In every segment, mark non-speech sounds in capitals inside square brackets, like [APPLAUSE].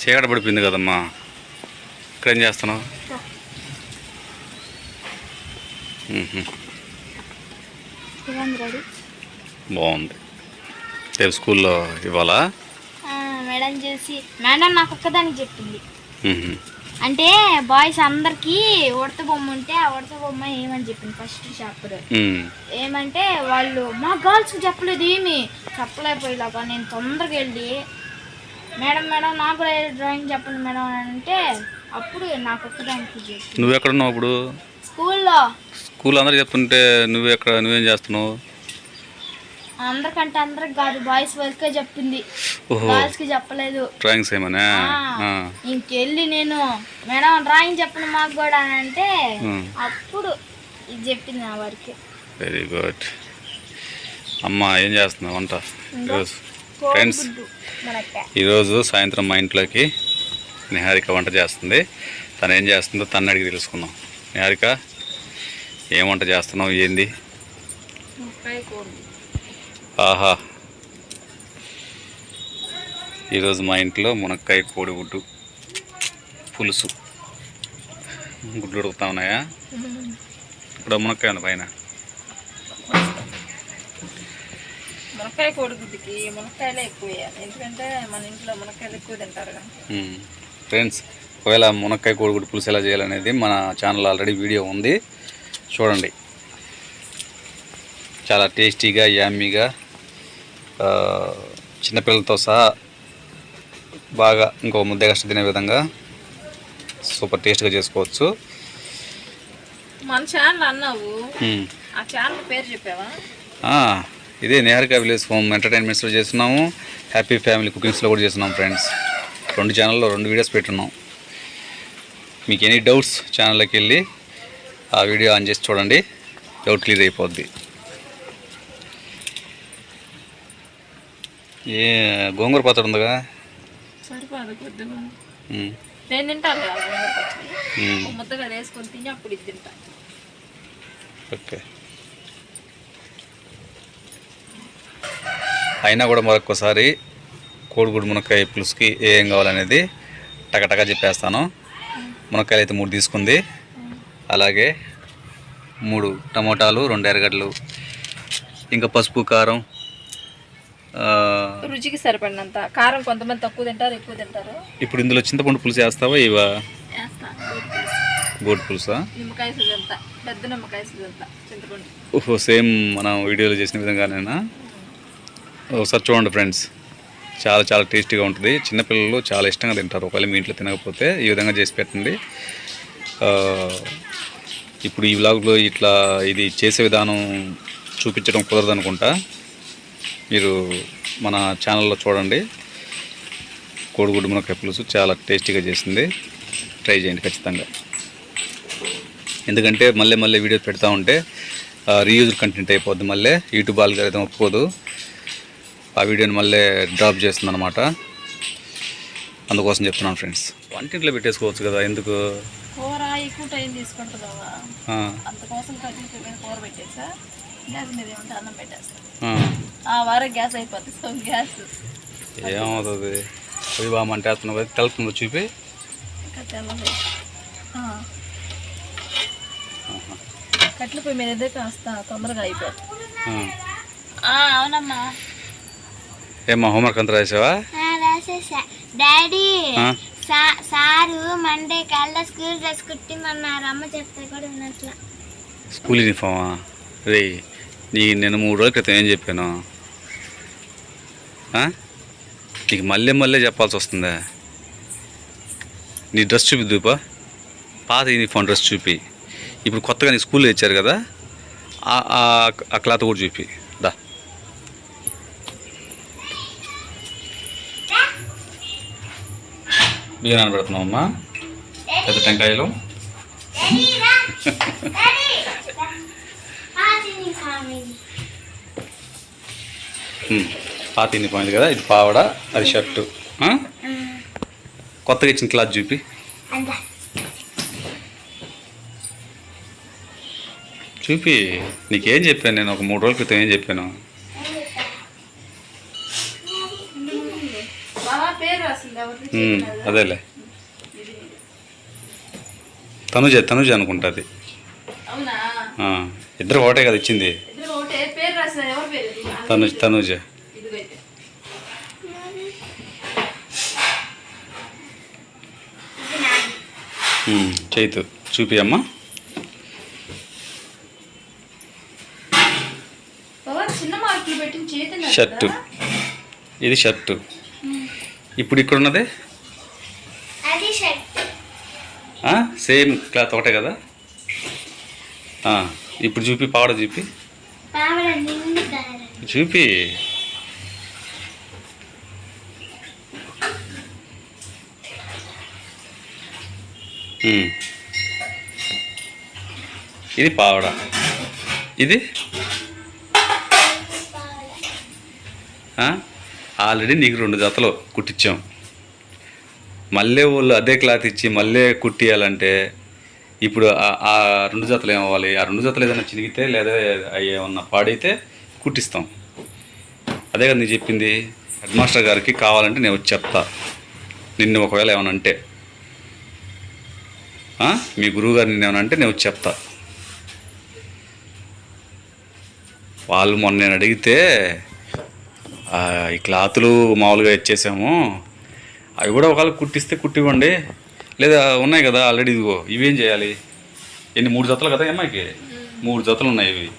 చీకటి పడిపోయింది కదమ్మా. ఇక్కడ ఏం చేస్తున్నావు? బాగుంది. రేపు స్కూల్లో ఇవ్వాలా? మేడం చేసి మేడం నాకు ఒక్కదానికి చెప్పింది. అంటే బాయ్స్ అందరికి ఉడత బొమ్మ ఉంటే ఆ ఉడత బొమ్మ ఏమని చెప్పింది ఫస్ట్ చాప్టర్. ఏమంటే వాళ్ళు మా గర్ల్స్ చెప్పలేదు ఏమి? చెప్పలేకపోయేలాగా నేను తొందరగా వెళ్ళి మేడం మేడం నాకు కూడా డ్రాయింగ్ చెప్పండి మేడం అని అంటే అప్పుడు నాకు ఒక్కదానికి నువ్వు ఎక్కడున్నావు ఇప్పుడు? స్కూల్లో. స్కూల్ అందరు చెప్తుంటే నువ్వు ఎక్కడ నువ్వేం చేస్తున్నావు? అందరికంటే అందరికి కాదు బాయ్స్ వరకే చెప్పింది. గర్ల్స్కి చెప్పలేదు. డ్రాయింగ్స్ ఆ, ఇంకెళ్ళి నేను మేడం డ్రాయింగ్ చెప్పండి మాకు కూడా అని అంటే. అప్పుడు ఇది చెప్పింది నా వారికి. వెరీ గుడ్ అమ్మ ఏం చేస్తున్నావు వంట? ఈరోజు ఫ్రెండ్స్ ఈరోజు సాయంత్రం మా ఇంట్లోకి నిహారిక వంట చేస్తుంది. తను ఏం చేస్తుందో తను అడిగి తెలుసుకుందాం. నిహారిక ఏం వంట చేస్తున్నావు? ఏంది? ఆహా. ఈరోజు మా ఇంట్లో మునక్కాయ కోడిగుడ్డు. పులుసు. గుడ్లు ఉడుకుతా ఉన్నాయా? [LAUGHS] ఇప్పుడు మునక్కాయ ఉంది పైన. మునక్కాయ కోడిగుడ్డుకి మునక్కాయలే ఎక్కువ వేయాలి. ఎందుకంటే మన ఇంట్లో మునక్కాయలు ఎక్కువ తింటారు కదా. ఫ్రెండ్స్ ఒకవేళ మునక్కాయ కోడిగుడ్డు పులుసు ఎలా చేయాలనేది మన ఛానల్ ఆల్రెడీ వీడియో ఉంది. చూడండి. చాలా టేస్టీగా యామ్మీగా చిన్నపిల్లలతో సహా బాగా ఇంకో ముద్ద కష్ట తినే విధంగా సూపర్ టేస్ట్గా చేసుకోవచ్చు. మన ఛానల్ అన్నావు. ఆ ఛానల్ పేరు చెప్పావా? ఇదే నిహారిక విలేజ్ హోమ్ ఎంటర్టైన్మెంట్స్లో చేస్తున్నాము. హ్యాపీ ఫ్యామిలీ కుకింగ్స్లో కూడా చేస్తున్నాం ఫ్రెండ్స్ రెండు ఛానల్లో రెండు వీడియోస్ పెట్టున్నాం. మీకు ఎనీ డౌట్స్ ఛానల్లోకి వెళ్ళి ఆ వీడియో ఆన్ చేసి చూడండి. డౌట్ క్లియర్ అయిపోద్ది. ఏ గోంగూర పచ్చడి ఉందిగా నేను తింటాను ముద్దగా వేసుకొని తిని అప్పుడు ఇది ఓకే. అయినా కూడా మరొకసారి కోడిగుడ్డు మునక్కాయ పులుసుకి ఏం కావాలనేది టకటకా చెప్పేస్తాను. మునక్కాయలు అయితే మూడు తీసుకుంది. అలాగే మూడు టమోటాలు రెండు ఎర్రగడ్డలు ఇంకా పసుపు కారం రుచికి సరిపడినంత. కారం కొంతమంది తక్కువ తింటారు ఎక్కువ తింటారు. ఇప్పుడు ఇందులో చింతపండు పులుసు వేస్తావా? ఇవా? గోడు పులుసు. నిమ్మకాయ పెద్ద నిమ్మకాయ చింతపండు. ఓహో సేమ్ మనం వీడియోలో చేసిన విధంగానేనా? ఒకసారి చూడండి ఫ్రెండ్స్. చాలా చాలా టేస్టీగా ఉంటుంది. చిన్నపిల్లలు చాలా ఇష్టంగా తింటారు. ఒకవేళ మీ ఇంట్లో తినకపోతే ఈ విధంగా చేసి పెట్టండి. ఇప్పుడు ఈ వ్లాగ్లో ఇట్లా ఇది చేసే విధానం చూపించడం కుదరదు అనుకుంటా మీరు మన ఛానల్లో చూడండి. కోడిగుడ్డు మునక్కాయ పులుసు చాలా టేస్టీగా చేసింది. ట్రై చేయండి ఖచ్చితంగా. ఎందుకంటే మళ్ళీ మళ్ళీ వీడియో పెడతా ఉంటే రీయూజ్ కంటెంట్ అయిపోద్ది మళ్ళీ. యూట్యూబ్ ఆల్గరిథం ఒప్పుకోదు. ఆ వీడియోని మళ్ళీ డ్రాప్ చేస్తుంది అనమాట అందుకోసం చెప్తున్నాను ఫ్రెండ్స్ వంటింట్లో పెట్టేసుకోవచ్చు కదా ఎందుకు? కూర ఎక్కువ టైం తీసుకుంటుందా కూర పెట్టేసా. గ్యాస్ మీద ఏమంటే అన్నం పెట్టేస్తా. ఆ, వారం గ్యాస్ అయిపోతుంది సో గ్యాస్. ఏమవుతుంది? అవి బాగా మంట వేస్తున్నావు కదా తెలుపుతుందో చూపి. కట్టెల పొయ్యి మీద కాస్త తొందరగా అయిపోతుంది ఆ. అవునమ్మా. ఏమ్మా హోంవర్క్ అంతా రాసావా? రాసేసా. డాడీ ఆ? సా- సారు మండే కల్లా స్కూల్ డ్రెస్ కుట్టిమన్నారు. అమ్మ చెప్తే కూడా వినట్లా. స్కూల్ యూనిఫామా? రే నీ నేను మూడు రోజుల క్రితం ఏం చెప్పాను? నీకు మళ్ళీ మళ్ళీ చెప్పాల్సి వస్తుందా? నీ డ్రెస్ చూపి దూపా పాత యూనిఫామ్ డ్రెస్ చూపి. ఇప్పుడు కొత్తగా నీ స్కూల్లో ఇచ్చారు కదా ఆ క్లాత్ కూడా చూపి. బియ్యం నానబెడుతున్నావమ్మా పెద్ద టెంకాయలు. పాతిని పాయింట్ కదా? ఇది పావడ అది షర్టు. కొత్తగా ఇచ్చిన క్లాత్ చూపి. చూపి. నీకేం చెప్పాను నేను? ఒక మూడు రోజుల క్రితం ఏం చెప్పాను బాబా పేరు అసలు ఎవరిది ఉమ్, అదేలే. తనుజ తనుజ అనుకుంటుంది. ఇద్దరు ఒకటే కదా ఇచ్చింది? తనుజ్ తనుజ. చైతు చూపి అమ్మా షర్టు. ఇది షర్టు. ఇప్పుడు ఇక్కడ ఉన్నది? సేమ్ క్లాత్ ఒకటే కదా? ఇప్పుడు చూపి పావడ చూపి. చూపి. ఇది పావడ. ఇది? ఆల్రెడీ నీకు రెండు జతలు కుట్టించాం. మళ్ళీ వాళ్ళు అదే క్లాత్ ఇచ్చి మళ్ళీ కుట్టియాలంటే ఇప్పుడు ఆ- రెండు జతలు ఏమవ్వాలి? ఆ రెండు జతలు ఏదైనా చినిగితే లేదా అవి ఏమన్నా పాడైతే కుట్టిస్తాం. అదే కదా నేను చెప్పింది. హెడ్ మాస్టర్ గారికి కావాలంటే నేను వచ్చి చెప్తా. నిన్ను ఒకవేళ ఏమైనా అంటే. మీ గురువు గారు నిన్ను ఏమైనా అంటే నేను వచ్చి చెప్తా. వాళ్ళు మొన్న నేను అడిగితే ఈ క్లాతులు మామూలుగా ఇచ్చేసాము. అవి కూడా ఒకవేళ కుట్టిస్తే కుట్టివ్వండి. లేదా ఉన్నాయి కదా ఆల్రెడీ ఇదిగో ఇవేం చేయాలి? ఎన్ని మూడు జతలు కదా అమ్మాయికి? మూడు జతలు ఉన్నాయి ఇవి.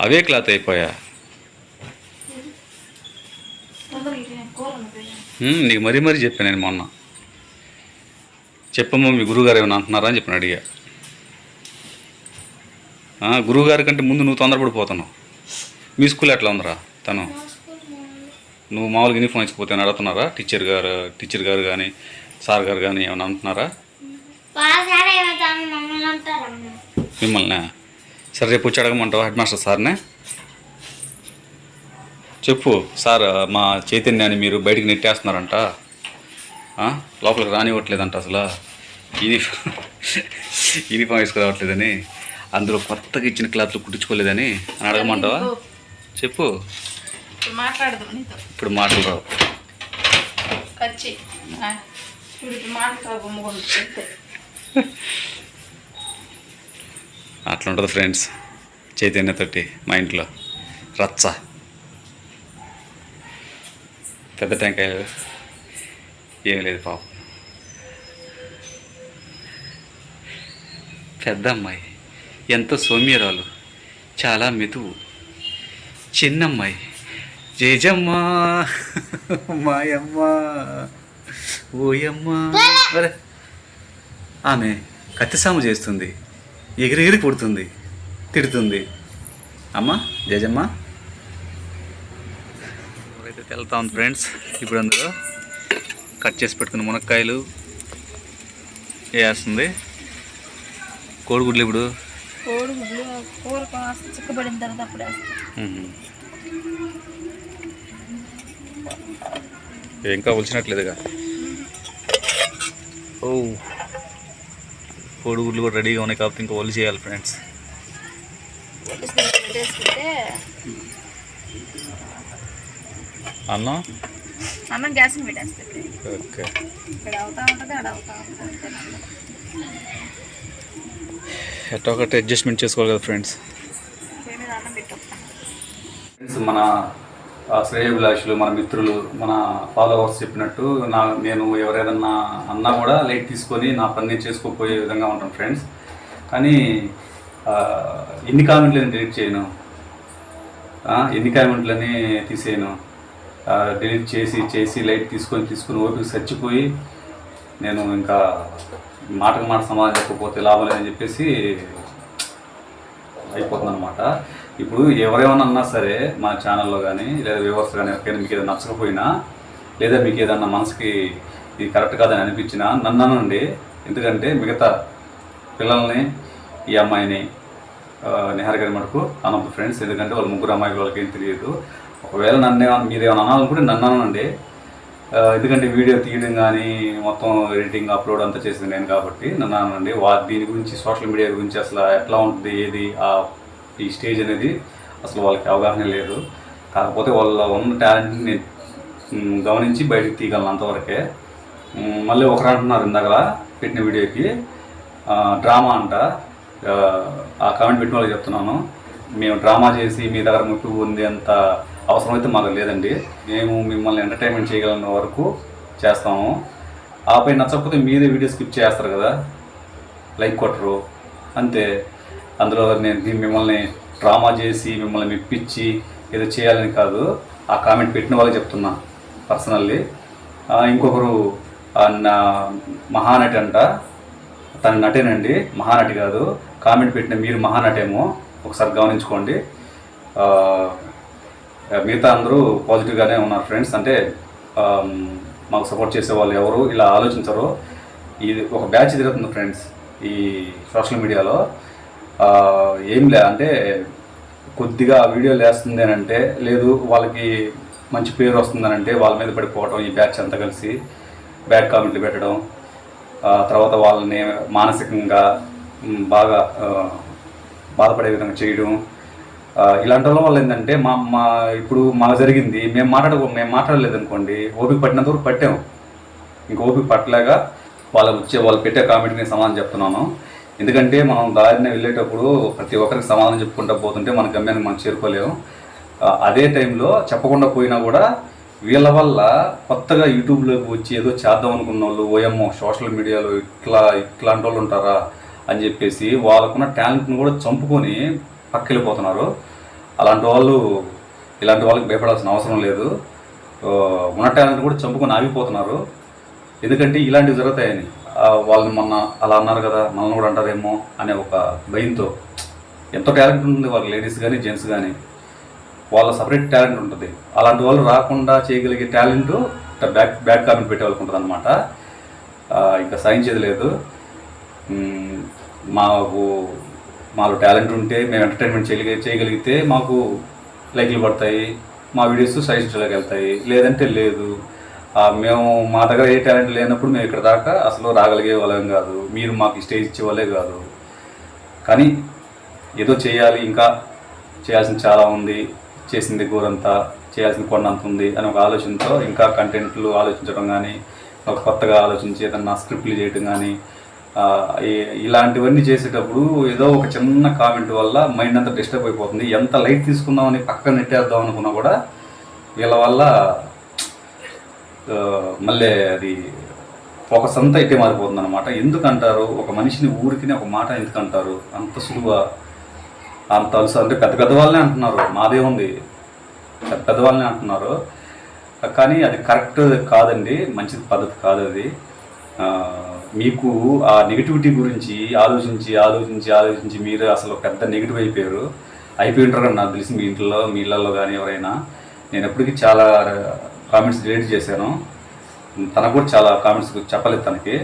అవే క్లాత్ అయిపోయా? నీకు మరీ మరీ చెప్పాను నేను మొన్న. చెప్పమ్మా మీ గురువుగారు ఏమైనా అంటున్నారా అని చెప్పిన అడిగా. గురువుగారి కంటే ముందు నువ్వు తొందరపడిపోతున్నావు. మీ స్కూల్ ఎట్లా ఉందిరా తను? నువ్వు మామూలుగా యూనిఫామ్ ఇచ్చిపోతే అడుగుతున్నారా? టీచర్ గారు టీచర్ గారు కానీ సార్ గారు కానీ ఏమైనా అంటున్నారా? మమ్మల్ని సరే రేపు వచ్చి అడగమంటావా హెడ్ మాస్టర్ సార్నే? చెప్పు సార్ మా చైతన్యాన్ని మీరు బయటికి నెట్టేస్తున్నారంట? లోపలికి రానివ్వట్లేదంట అసలు. యూనిఫామ్ యూనిఫామ్ వేసుకురావట్లేదని. అందులో కొత్తగా ఇచ్చిన క్లాత్లు కుట్టించుకోలేదని అని అడగమంటావా? చెప్పు. ఇప్పుడు మాట్లాడదు నీతో. ఇప్పుడు మాటలు రావు. కచ్చి ఇప్పుడు ఫ్రెండ్స్ చైతన్యతోటి మా ఇంట్లో. రచ్చ. పెద్ద టెంకాయలు ఏం లేదు పాపం. పెద్ద అమ్మాయి. ఎంతో సౌమ్యరాలు. చాలా మెతువు. చిన్నమ్మాయి. జేజమ్మ మాయమ్మ ఓయమ్మ. అరే ఆమె కత్తిసాము చేస్తుంది ఎగిరెగిరి కొడుతుంది తిడుతుంది. అమ్మ జజమ్మ అయితే వెళ్తా ఉంది ఫ్రెండ్స్ ఇప్పుడు అందులో కట్ చేసి పెట్టుకున్న మునక్కాయలు వేస్తుంది. కోడిగుడ్లు ఇప్పుడు? కోడిగుడ్లు కూర చిక్కబడిన తర్వాత అప్పుడు ఇంకా ఒలిచినట్లేదుగా. ఓ. కోడిగుడ్లు కూడా రెడీగా ఉన్నాయి కాబట్టి ఇంకా ఒలి చేయాలి ఫ్రెండ్స్. అన్నం? అన్నం గ్యాస్ని పెట్టేస్తాడు ఓకే. ఇక్కడ అవుతా ఉంటుంది అక్కడ అవుతా ఉంటుంది. ఎట్టో ఒకటి అడ్జస్ట్మెంట్ చేసుకోవాలి కదా ఫ్రెండ్స్. పొయ్యి మీద అన్నం పెట్టొస్తా ఫ్రెండ్స్ మన శ్రేయభిలాషులు మన మిత్రులు మన ఫాలోవర్స్ చెప్పినట్టు నా నేను ఎవరేదన్నా అన్నా కూడా లైట్ తీసుకొని నా పని నేను చేసుకోపోయే విధంగా ఉంటాను ఫ్రెండ్స్ కానీ ఎన్ని కామెంట్లు నేను డిలీట్ చేయను ఎన్ని కామెంట్లని తీసేయను. డిలీట్ చేసి చేసి లైట్ తీసుకొని తీసుకొని ఓపిక చచ్చిపోయి నేను ఇంకా మాటకు మాట సమాధానం చెప్పకపోతే లాభం లేదని చెప్పేసి అయిపోతుంది అనమాట ఇప్పుడు ఎవరేమన్నా అన్నా సరే మన ఛానల్లో కానీ లేదా వ్యూవర్స్ కానీ ఎవరికైనా మీకు ఏదైనా నచ్చకపోయినా లేదా మీకు ఏదన్నా మనసుకి ఇది కరెక్ట్ కాదని అనిపించినా నన్ననండి ఎందుకంటే మిగతా పిల్లల్ని ఈ అమ్మాయిని నిహార్ గారి మటుకు అనొద్దు ఫ్రెండ్స్. ఎందుకంటే వాళ్ళ ముగ్గురు అమ్మాయిలు వాళ్ళకి ఏం తెలియదు. ఒకవేళ నన్ను ఏమన్నా- మీరు ఏమైనా అనాలనుకుంటే నన్ను అనండి. ఎందుకంటే వీడియో తీయడం కానీ మొత్తం ఎడిటింగ్ అప్లోడ్ అంతా చేసింది నేను కాబట్టి నన్ను అనండి. వా దీని గురించి సోషల్ మీడియా గురించి అసలు ఎట్లా ఉంటుంది ఏది ఆ ఈ స్టేజ్ అనేది అసలు వాళ్ళకి అవగాహన లేదు. కాకపోతే వాళ్ళ ఉన్న టాలెంట్ని నేను గమనించి బయటకు తీయగలను అంతవరకే మళ్ళీ ఒకరు అంటున్నారు ఇందాక పెట్టిన వీడియోకి. డ్రామా అంట. ఆ, కామెంట్ పెట్టిన వాళ్ళకి చెప్తున్నాను. మేము డ్రామా చేసి మీ దగ్గర ముట్టు ఉంది అంత అవసరం అయితే మాకు లేదండి. మేము మిమ్మల్ని ఎంటర్టైన్మెంట్ చేయగలిగిన వరకు చేస్తాము. ఆపై నచ్చకపోతే మీదే వీడియో స్కిప్ చేస్తారు కదా. లైక్ కొట్టరు. అంతే. అందులో నేను నేను మిమ్మల్ని డ్రామా చేసి మిమ్మల్ని మెప్పించి ఏదో చేయాలని కాదు. ఆ కామెంట్ పెట్టిన వాళ్ళకి చెప్తున్నా పర్సనల్లీ. ఇంకొకరు నా- మహానటి అంట. తన నటేనండి మహానటి కాదు. కామెంట్ పెట్టిన మీరు మహానటేమో ఒకసారి గమనించుకోండి. మిగతా అందరూ పాజిటివ్గానే ఉన్నారు ఫ్రెండ్స్ అంటే మాకు సపోర్ట్ చేసే వాళ్ళు ఎవరు ఇలా ఆలోచించరు. ఇది ఒక బ్యాచ్ తిరుగుతుంది ఫ్రెండ్స్ ఈ సోషల్ మీడియాలో ఏం లే అంటే కొద్దిగా వీడియోలు వేస్తుంది అని అంటే లేదు వాళ్ళకి మంచి పేరు వస్తుందని అంటే వాళ్ళ మీద పడిపోవడం ఈ బ్యాచ్ అంతా కలిసి బ్యాడ్ కామెంట్లు పెట్టడం తర్వాత వాళ్ళని మానసికంగా బాగా బాధపడే విధంగా చేయడం ఇలాంటి వాళ్ళ ఏంటంటే మా మా ఇప్పుడు మాకు జరిగింది మేము మాట్లాడ మేము మాట్లాడలేదు అనుకోండి ఓపిక పట్టినంత వరకు పట్టాము ఇంక ఓపిక పట్టలేక వాళ్ళు వచ్చే వాళ్ళు పెట్టే కామెంట్కి నేను సమాధానం చెప్తున్నాను. ఎందుకంటే మనం దారిని వెళ్ళేటప్పుడు ప్రతి ఒక్కరికి సమాధానం చెప్పుకుంటూ పోతుంటే మన గమ్యానికి మనం చేరుకోలేము. అదే టైంలో చెప్పకుండా పోయినా కూడా వీళ్ళ వల్ల కొత్తగా యూట్యూబ్లోకి వచ్చి ఏదో చేద్దాం అనుకున్న వాళ్ళు ఓఎమ్మో సోషల్ మీడియాలో ఇట్లా ఇట్లాంటి వాళ్ళు ఉంటారా అని చెప్పేసి వాళ్ళకున్న టాలెంట్ని కూడా చంపుకొని పక్కెళ్ళిపోతున్నారు. అలాంటి వాళ్ళు ఇలాంటి వాళ్ళకి భయపడాల్సిన అవసరం లేదు. ఉన్న టాలెంట్ కూడా చంపుకొని ఆగిపోతున్నారు. ఎందుకంటే ఇలాంటివి జరుగుతాయని. వాళ్ళని మొన్న అలా అన్నారు కదా మనల్ని కూడా అంటారేమో అనే ఒక భయంతో. ఎంతో టాలెంట్ ఉంటుంది వాళ్ళ లేడీస్ కానీ జెంట్స్ కానీ వాళ్ళ సపరేట్ టాలెంట్ ఉంటుంది. అలాంటి వాళ్ళు రాకుండా చేయగలిగే టాలెంట్ బ్యాక్ బ్యాక్ కామెంట్ పెట్టే వాళ్ళకి ఉంటుంది అనమాట ఇంకా సైన్ లేదు. మాకు మాలో టాలెంట్ ఉంటే మేము ఎంటర్టైన్మెంట్ చేయగలిగే చేయగలిగితే మాకు లైక్లు పడతాయి మా వీడియోస్ సజెషన్లోకి వెళ్తాయి. లేదంటే లేదు. మేము మా దగ్గర ఏ టాలెంట్ లేనప్పుడు మేము ఇక్కడ దాకా అసలు రాగలిగే వాళ్ళం కాదు. మీరు మాకు స్టేజ్ ఇచ్చే వాళ్ళే కాదు. కానీ ఏదో చేయాలి ఇంకా చేయాల్సింది చాలా ఉంది. చేసింది గోరంతా చేయాల్సిన కొండంత ఉంది అని ఒక ఆలోచనతో ఇంకా కంటెంట్లు ఆలోచించడం కానీ ఒక కొత్తగా ఆలోచించి ఏదన్నా స్క్రిప్ట్లు చేయడం కానీ ఇలాంటివన్నీ చేసేటప్పుడు ఏదో ఒక చిన్న కామెంట్ వల్ల మైండ్ అంతా డిస్టర్బ్ అయిపోతుంది. ఎంత లైట్ తీసుకుందామని పక్కన నెట్టేద్దాం అనుకున్నా కూడా వీళ్ళ వల్ల మళ్ళీ అది ఫోకస్ అంతా ఇట్టే మారిపోతుంది అనమాట ఎందుకు అంటారు ఒక మనిషిని ఊరికినే ఒక మాట ఎందుకు అంటారు అంత సులువ అంత అలస అంటే పెద్ద పెద్ద వాళ్ళనే అంటున్నారు. మాదే ఉంది. పెద్ద పెద్ద వాళ్ళనే అంటున్నారు. కానీ అది కరెక్ట్ కాదండి. మంచి పద్ధతి కాదు అది. మీకు ఆ నెగిటివిటీ గురించి ఆలోచించి ఆలోచించి ఆలోచించి మీరు అసలు పెద్ద నెగిటివ్ అయిపోయారు. అయిపోయి ఉంటారు నాకు తెలిసి మీ ఇంట్లో మీ ఇళ్ళల్లో కానీ ఎవరైనా. నేను ఎప్పటికీ చాలా కామెంట్స్ డిలీట్ చేశాను. తనకు కూడా చాలా కామెంట్స్ చెప్పలేదు తనకి.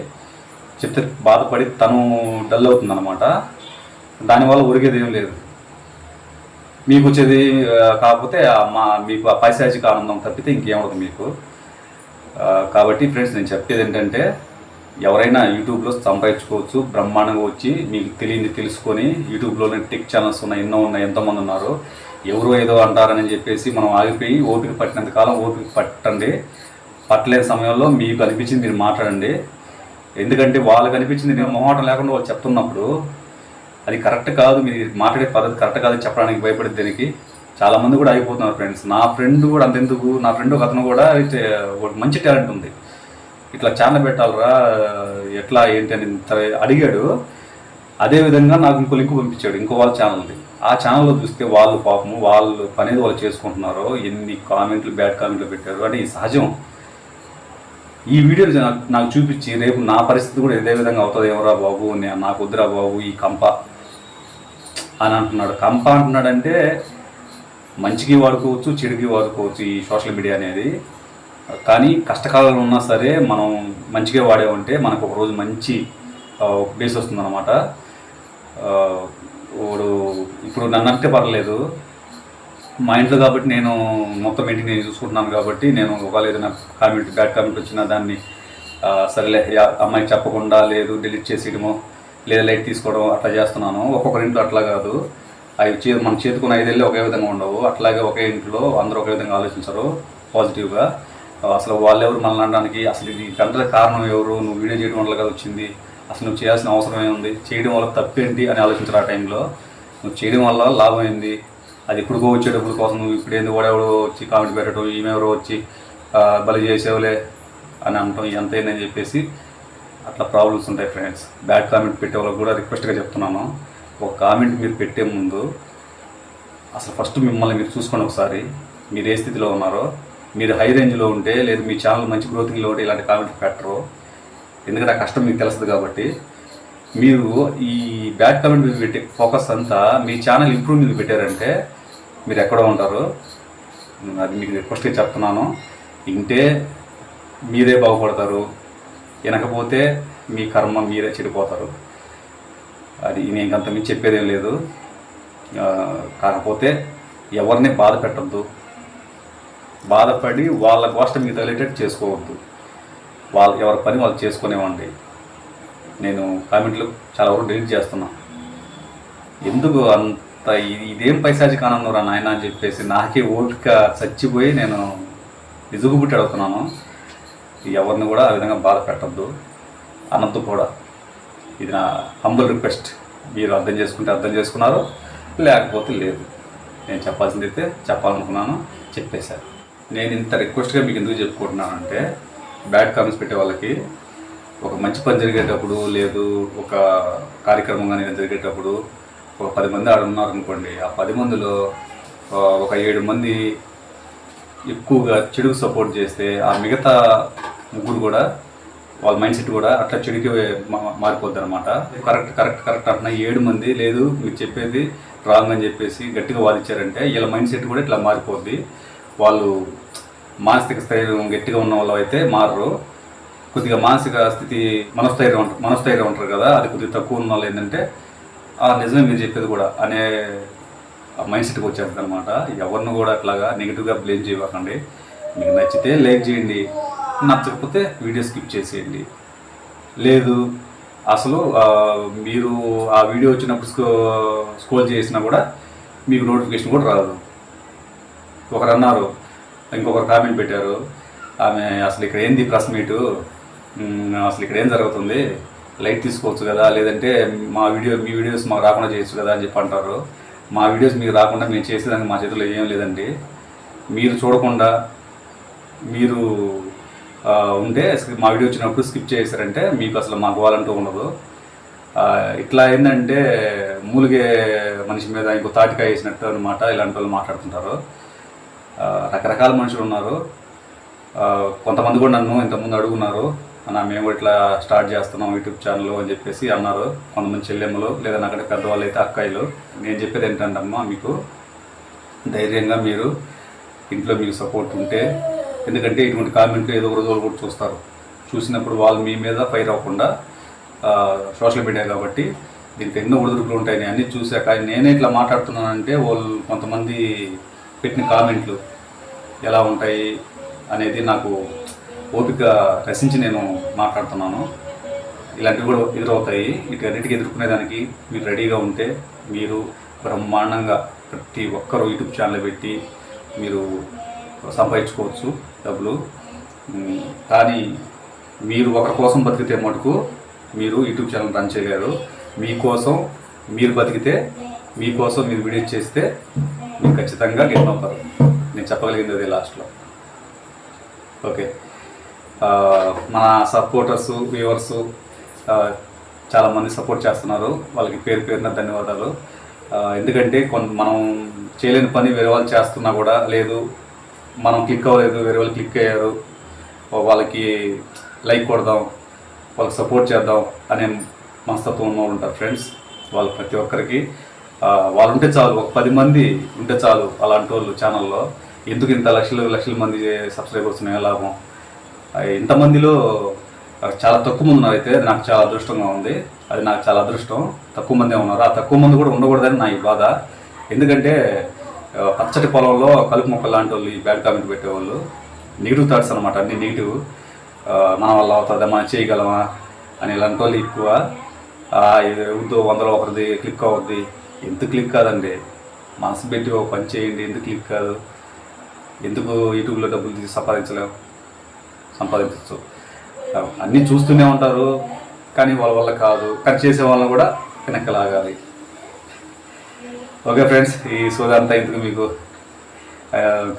చెప్తే బాధపడి తను డల్ అవుతుంది అనమాట దానివల్ల ఉరిగేది ఏం లేదు. మీకు వచ్చేది కాకపోతే మా మీకు ఆ పైశాచిక ఆనందం తప్పితే ఇంకేమవుతుంది మీకు. కాబట్టి ఫ్రెండ్స్ నేను చెప్పేది ఏంటంటే ఎవరైనా యూట్యూబ్లో సంపాదించుకోవచ్చు బ్రహ్మాండంగా వచ్చి మీకు తెలియంది తెలుసుకొని యూట్యూబ్లోనే టెక్ ఛానల్స్ ఉన్నాయి ఎన్నో ఉన్నాయి ఎంతోమంది ఉన్నారు. ఎవరు ఏదో అంటారని చెప్పేసి మనం ఆగిపోయి ఓపిక పట్టినంత కాలం ఓపిక పట్టండి. పట్టలేని సమయంలో మీకు అనిపించింది మీరు మాట్లాడండి. ఎందుకంటే వాళ్ళకి అనిపించింది నేను మొహమాటం లేకుండా వాళ్ళు చెప్తున్నప్పుడు అది కరెక్ట్ కాదు మీరు మాట్లాడే పద్ధతి కరెక్ట్ కాదు చెప్పడానికి భయపడే దీనికి? చాలామంది కూడా అయిపోతున్నారు ఫ్రెండ్స్. నా ఫ్రెండ్ కూడా అంతెందుకు? నా ఫ్రెండ్ ఒక అతను కూడా అయితే ఒక మంచి టాలెంట్ ఉంది. ఇట్లా ఛానల్ పెట్టాలరా? ఎట్లా ఏంటి అని అడిగాడు. అదే విధంగా నాకు ఇంకో లింక్ పంపించాడు ఇంకో వాళ్ళ ఛానల్ది. ఆ ఛానల్లో చూస్తే వాళ్ళు పాపము వాళ్ళు పనేది వాళ్ళు చేసుకుంటున్నారు ఎన్ని కామెంట్లు బ్యాడ్ కామెంట్లు పెట్టారు అంటే ఈ సహజం. ఈ వీడియోలు నాకు నాకు చూపించి రేపు నా పరిస్థితి కూడా ఇదే విధంగా అవుతుంది. ఎవరా బాబు నేను నాకు వద్దురా బాబు ఈ కంప అని అంటున్నాడు. కంప అంటున్నాడంటే మంచికి వాడుకోవచ్చు చెడుకి వాడుకోవచ్చు ఈ సోషల్ మీడియా అనేది. కానీ కష్టకాలంలో ఉన్నా సరే మనం మంచిగా వాడేవంటే మనకు ఒక రోజు మంచి బేస్ వస్తుంది అనమాట వాడు ఇప్పుడు నన్ను అంటే పర్లేదు. మా ఇంట్లో కాబట్టి నేను మొత్తం ఇంటిని నేను చూసుకుంటున్నాను కాబట్టి నేను ఒకవేళ ఏదైనా కామెంట్ బ్యాడ్ కామెంట్ వచ్చినా దాన్ని సరేలే అమ్మాయి చెప్పకుండా లేదు డిలీట్ చేసేయడమో లేదా లైట్ తీసుకోవడం అట్లా చేస్తున్నాను. ఒక్కొక్కరి ఇంట్లో అట్లా కాదు. అవి చే మన చేతుకున్న ఐదేళ్ళు ఒకే విధంగా ఉండవు. అట్లాగే ఒకే ఇంట్లో అందరూ ఒకే విధంగా ఆలోచించరు పాజిటివ్గా అసలు వాళ్ళెవరు మనల్ని అనడానికి అసలు ఇది కంటే కారణం ఎవరు? నువ్వు వీడియో చేయడం వల్ల కదా వచ్చింది. అసలు నువ్వు చేయాల్సిన అవసరం ఏముంది? చేయడం వల్ల తప్పేంటి అని ఆలోచించారు ఆ టైంలో. నువ్వు చేయడం వల్ల లాభం ఏంది? అది ఎప్పుడుకో వచ్చేటప్పుడు కోసం నువ్వు ఇప్పుడు ఏంది? వాడెవడో వచ్చి కామెంట్ పెట్టడం ఈమెవరో వచ్చి బలి చేసేవలే అని అనటం ఎంతైందని చెప్పేసి అట్లా ప్రాబ్లమ్స్ ఉంటాయి ఫ్రెండ్స్. బ్యాడ్ కామెంట్ పెట్టే వాళ్ళకి కూడా రిక్వెస్ట్గా చెప్తున్నాను. ఒక కామెంట్ మీరు పెట్టే ముందు అసలు ఫస్ట్ మిమ్మల్ని మీరు చూసుకోండి ఒకసారి. మీరు ఏ స్థితిలో ఉన్నారో మీరు హై రేంజ్లో ఉంటే లేదు మీ ఛానల్ మంచి గ్రోతింగ్లో ఉంటే ఇలాంటి కామెంట్ పెట్టరు. ఎందుకంటే ఆ కష్టం మీకు తెలుస్తుంది కాబట్టి మీరు ఈ బ్యాడ్ కమెంట్ మీద పెట్టే ఫోకస్ అంతా మీ ఛానల్ ఇంప్రూవ్ మీద పెట్టారంటే మీరు ఎక్కడో ఉంటారు. అది మీకు రిక్వెస్ట్గా చెప్తున్నాను. ఇంటే మీరే బాగుపడతారు. వినకపోతే మీ కర్మ మీరే చెడిపోతారు. అది నేను ఇంకంత మించి చెప్పేదేం లేదు. కాకపోతే ఎవరిని బాధ పెట్టద్దు. బాధపడి వాళ్ళ కోష్టం మీకు తగిలేటట్టు చేసుకోవద్దు. వాళ్ళకి ఎవరి పని వాళ్ళు చేసుకునేవ్వండి నేను కామెంట్లు చాలా వరకు డిలీట్ చేస్తున్నా. ఎందుకు అంత ఇదేం పైసాజిక్ కానున్నారా నాయన అని చెప్పేసి నాకే ఓపిక చచ్చిపోయి నేను ఇజుగుబుట్టి అడుగుతున్నాను ఎవరిని కూడా ఆ విధంగా బాధ పెట్టద్దు. అనద్దు కూడా. ఇది నా హంబుల్ రిక్వెస్ట్ మీరు అర్థం చేసుకుంటే అర్థం చేసుకున్నారు. లేకపోతే లేదు. నేను చెప్పాల్సింది అయితే చెప్పాలనుకున్నాను. చెప్పేశారు. నేను ఇంత రిక్వెస్ట్గా మీకు ఎందుకు చెప్పుకుంటున్నానంటే బ్యాడ్ కామెంట్స్ పెట్టే వాళ్ళకి ఒక మంచి పని జరిగేటప్పుడు లేదు ఒక కార్యక్రమం కానీ జరిగేటప్పుడు ఒక పది మంది ఆడ ఉన్నారు అనుకోండి ఆ పది మందిలో ఒక ఏడు మంది ఎక్కువగా చెడుకు సపోర్ట్ చేస్తే ఆ మిగతా ముగ్గురు కూడా వాళ్ళ మైండ్ సెట్ కూడా అట్లా చెడుకి మారిపోద్ది అనమాట కరెక్ట్ కరెక్ట్ కరెక్ట్ అంటున్నా ఏడు మంది లేదు మీరు చెప్పేది రాంగ్ అని చెప్పేసి గట్టిగా వాదించారంటే వీళ్ళ మైండ్ సెట్ కూడా ఇట్లా మారిపోద్ది. వాళ్ళు మానసిక స్థైర్యం గట్టిగా ఉన్న వాళ్ళు అయితే మారరు. కొద్దిగా మానసిక స్థితి మనస్థైర్యం ఉంటారు మనస్థైర్యం ఉంటారు కదా అది కొద్దిగా తక్కువ ఉన్న వాళ్ళు ఏంటంటే ఆ నిజమే మీరు చెప్పేది కూడా అనే మైండ్ సెట్కి వచ్చేస్తుంది అనమాట ఎవరిని కూడా అట్లాగా నెగిటివ్గా బ్లేమ్ చేయకండి. మీకు నచ్చితే లైక్ చేయండి. నచ్చకపోతే వీడియో స్కిప్ చేసేయండి. లేదు అసలు మీరు ఆ వీడియో వచ్చినప్పుడు స్కో స్కోల్ చేసినా కూడా మీకు నోటిఫికేషన్ కూడా రాదు. ఒకరు అన్నారు ఇంకొకరు కామెంట్ పెట్టారు. ఆమె అసలు ఇక్కడ ఏంది ప్రెస్ మీటు అసలు ఇక్కడ ఏం జరుగుతుంది? లైట్ తీసుకోవచ్చు కదా? లేదంటే మా వీడియో మీ వీడియోస్ మాకు రాకుండా చేయొచ్చు కదా అని చెప్పి అంటారు. మా వీడియోస్ మీకు రాకుండా మేము చేసేదానికి మా చేతిలో ఏం లేదండి. మీరు చూడకుండా మీరు ఉంటే మా వీడియో వచ్చినప్పుడు స్కిప్ చేశారంటే మీకు అసలు మాకు వాళ్ళంటూ ఉండదు. ఇట్లా ఏంటంటే మూలిగే మనిషి మీద ఇంకో తాటికాయ వేసినట్టు అనమాట ఇలాంటి వాళ్ళు మాట్లాడుతుంటారు. రకరకాల మనుషులు ఉన్నారు. కొంతమంది కూడా నన్ను ఇంతకుముందు అడుగున్నారు. అన్న మేము ఇట్లా స్టార్ట్ చేస్తున్నాం యూట్యూబ్ ఛానల్ అని చెప్పేసి అన్నారు. కొంతమంది చెల్లెమ్మలు లేదా నాకంటే పెద్దవాళ్ళు అయితే అక్కాయిలు నేను చెప్పేది ఏంటంటే అమ్మా మీకు ధైర్యంగా మీరు ఇంట్లో మీకు సపోర్ట్ ఉంటే ఎందుకంటే ఇటువంటి కామెంట్లు ఏదో ఒక రోజు కూడా చూస్తారు. చూసినప్పుడు వాళ్ళు మీ మీద ఫైర్ అవ్వకుండా సోషల్ మీడియా కాబట్టి దీనికి ఎన్నో ఒడిదుడుకులు ఉంటాయి. అన్నీ చూశాక నేనే ఇట్లా మాట్లాడుతున్నానంటే వాళ్ళు కొంతమంది పెట్టిన కామెంట్లు ఎలా ఉంటాయి అనేది నాకు ఓపిక రసించి నేను మాట్లాడుతున్నాను. ఇలాంటివి కూడా ఎదురవుతాయి. వీటన్నిటికీ ఎదుర్కొనేదానికి మీరు రెడీగా ఉంటే మీరు బ్రహ్మాండంగా ప్రతి ఒక్కరూ యూట్యూబ్ ఛానల్ పెట్టి మీరు సంపాదించుకోవచ్చు డబ్బులు. కానీ మీరు ఒకరి కోసం బతికితే మటుకు మీరు యూట్యూబ్ ఛానల్ రన్ చేయలేరు. మీకోసం మీరు బతికితే మీకోసం మీరు వీడియో చేస్తే మీరు ఖచ్చితంగా గెయిన్ నేను చెప్పగలిగింది అది లాస్ట్లో ఓకే మన సపోర్టర్స్ వ్యూవర్స్ చాలామంది సపోర్ట్ చేస్తున్నారు. వాళ్ళకి పేరు పేరున ధన్యవాదాలు. ఎందుకంటే కొంత మనం చేయలేని పని వేరే వాళ్ళు చేస్తున్నా కూడా లేదు. మనం క్లిక్ అవ్వలేదు వేరే వాళ్ళు క్లిక్ అయ్యారు. వాళ్ళకి లైక్ కొడదాం వాళ్ళకి సపోర్ట్ చేద్దాం అనే మనస్తత్వం ఉంటారు ఫ్రెండ్స్ వాళ్ళు ప్రతి ఒక్కరికి వాళ్ళు ఉంటే చాలు ఒక పది మంది ఉంటే చాలు అలాంటి వాళ్ళు ఛానల్లో ఎందుకు ఇంత లక్షలు లక్షల మంది సబ్స్క్రైబర్స్ ఉన్నాయో లాభం. ఇంతమందిలో చాలా తక్కువ మంది ఉన్నారు అయితే అది నాకు చాలా అదృష్టంగా ఉంది. అది నాకు చాలా అదృష్టం. తక్కువ మందే ఉన్నారు. ఆ తక్కువ మంది కూడా ఉండకూడదని నా ఈ బాధ. ఎందుకంటే పచ్చటి పొలంలో కలుపు మొక్కలు లాంటి వాళ్ళు ఈ బ్యాడ్ కామెంట్ పెట్టేవాళ్ళు. నెగిటివ్ థాట్స్ అనమాట అన్ని నెగిటివ్ మన వల్ల అవుతుందా? మనం చేయగలమా? అని ఇలాంటి వాళ్ళు ఎక్కువ ఇది వద్దు వందలో ఒకరిది క్లిక్ అవుద్ది. ఎందుకు క్లిక్ కాదండి? మనసు పెట్టి ఒక పని చేయండి ఎందుకు క్లిక్ కాదు? ఎందుకు యూట్యూబ్లో డబ్బులు తీసి సంపాదించలేము సంపాదించవచ్చు అన్నీ చూస్తూనే ఉంటారు కానీ వాళ్ళ వల్ల కాదు. కట్ చేసే వాళ్ళని కూడా వెనక్కి లాగాలి ఓకే ఫ్రెండ్స్ ఈ సోదా అంతా ఇందుకు మీకు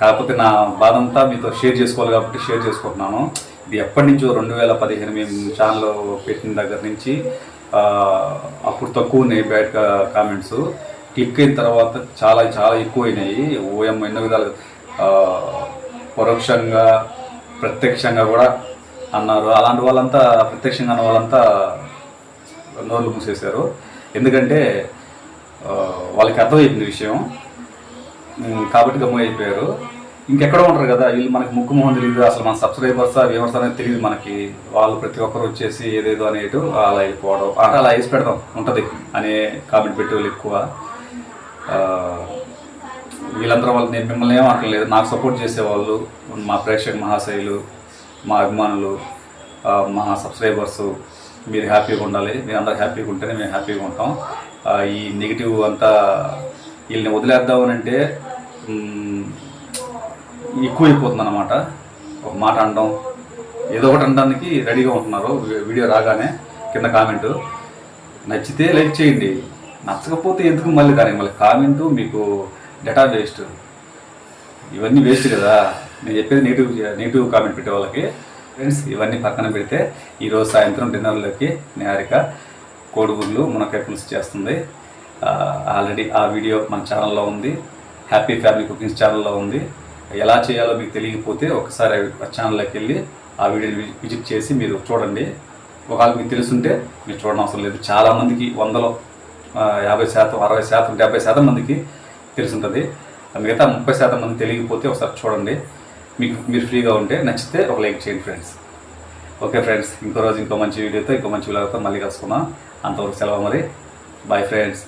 కాకపోతే నా బాధ అంతా మీతో షేర్ చేసుకోవాలి కాబట్టి షేర్ చేసుకుంటున్నాను. ఇది ఎప్పటి నుంచో రెండు వేల పదిహేను మేము ఛానల్ పెట్టిన దగ్గర నుంచి అప్పుడు తక్కువ ఉన్నాయి బ్యాడ్ కామెంట్స్. క్లిక్ అయిన తర్వాత చాలా చాలా ఎక్కువైనాయి. ఓఎం ఎన్నో విధాలు. పరోక్షంగా ప్రత్యక్షంగా కూడా అన్నారు. అలాంటి వాళ్ళంతా ప్రత్యక్షంగా అన్న వాళ్ళంతా నోర్లు మూసేశారు. ఎందుకంటే వాళ్ళకి అర్థమైపోయింది విషయం. కాబట్టి గమ్ము అయిపోయారు ఇంకెక్కడ ఉంటారు కదా వీళ్ళు మనకి ముక్కు మొహం తెలియదు అసలు మన సబ్స్క్రైబర్స్ వ్యూవర్స్ అనేది తెలియదు మనకి. వాళ్ళు ప్రతి ఒక్కరు వచ్చేసి ఏదేదో అనేటు అలా వెళ్ళిపోవడం అలా వేసి పెడతాం ఉంటుంది అనే కామెంట్ పెట్టే వాళ్ళు ఎక్కువ వీళ్ళందరూ వాళ్ళు నేను మిమ్మల్ని ఏం అనట్లేదు. నాకు సపోర్ట్ చేసేవాళ్ళు మా ప్రేక్షక మహాశైలు మా అభిమానులు మా సబ్స్క్రైబర్స్ మీరు హ్యాపీగా ఉండాలి. మీరు అందరు హ్యాపీగా ఉంటేనే మేము హ్యాపీగా ఉంటాం. ఈ నెగిటివ్ అంతా వీళ్ళని వదిలేద్దామని అంటే ఎక్కువైపోతుంది అనమాట ఒక మాట అనడం ఏదో ఒకటి అనడానికి రెడీగా ఉంటున్నారు. వీడియో రాగానే కింద కామెంట్. నచ్చితే లైక్ చేయండి. నచ్చకపోతే ఎందుకు మళ్ళీ దానికి మళ్ళీ కామెంటు మీకు డేటా వేస్ట్. ఇవన్నీ వేస్ట్ కదా. నేను చెప్పేది నెగిటివ్ నెగిటివ్ కామెంట్ పెట్టే వాళ్ళకి. ఫ్రెండ్స్ ఇవన్నీ పక్కన పెడితే ఈరోజు సాయంత్రం డిన్నర్లోకి నిహారిక కోడిగుడ్లు మునక్కాయ పులుసు చేస్తుంది. ఆల్రెడీ ఆ వీడియో మన ఛానల్లో ఉంది. హ్యాపీ ఫ్యామిలీ కుకింగ్స్ ఛానల్లో ఉంది. ఎలా చేయాలో మీకు తెలియకపోతే ఒకసారి ఆ ఛానల్లోకి వెళ్ళి ఆ వీడియోని విజిట్ చేసి మీరు చూడండి. ఒకవేళ మీకు తెలుసుంటే మీరు చూడడం అవసరం లేదు. చాలామందికి వందలో యాభై శాతం అరవై శాతం డెబ్బై శాతం మందికి తెలుసుంటుంది. మిగతా ముప్పై శాతం మంది తెలియకపోతే ఒకసారి చూడండి. మీకు మీరు ఫ్రీగా ఉంటే నచ్చితే ఒక లైక్ చేయండి ఫ్రెండ్స్. ఓకే ఫ్రెండ్స్ ఇంకో రోజు ఇంకో మంచి వీడియోతో ఇంకో మంచి వీడియోతో మళ్ళీ కలుసుకుందాం. అంతవరకు సెలవు మరి. Bye friends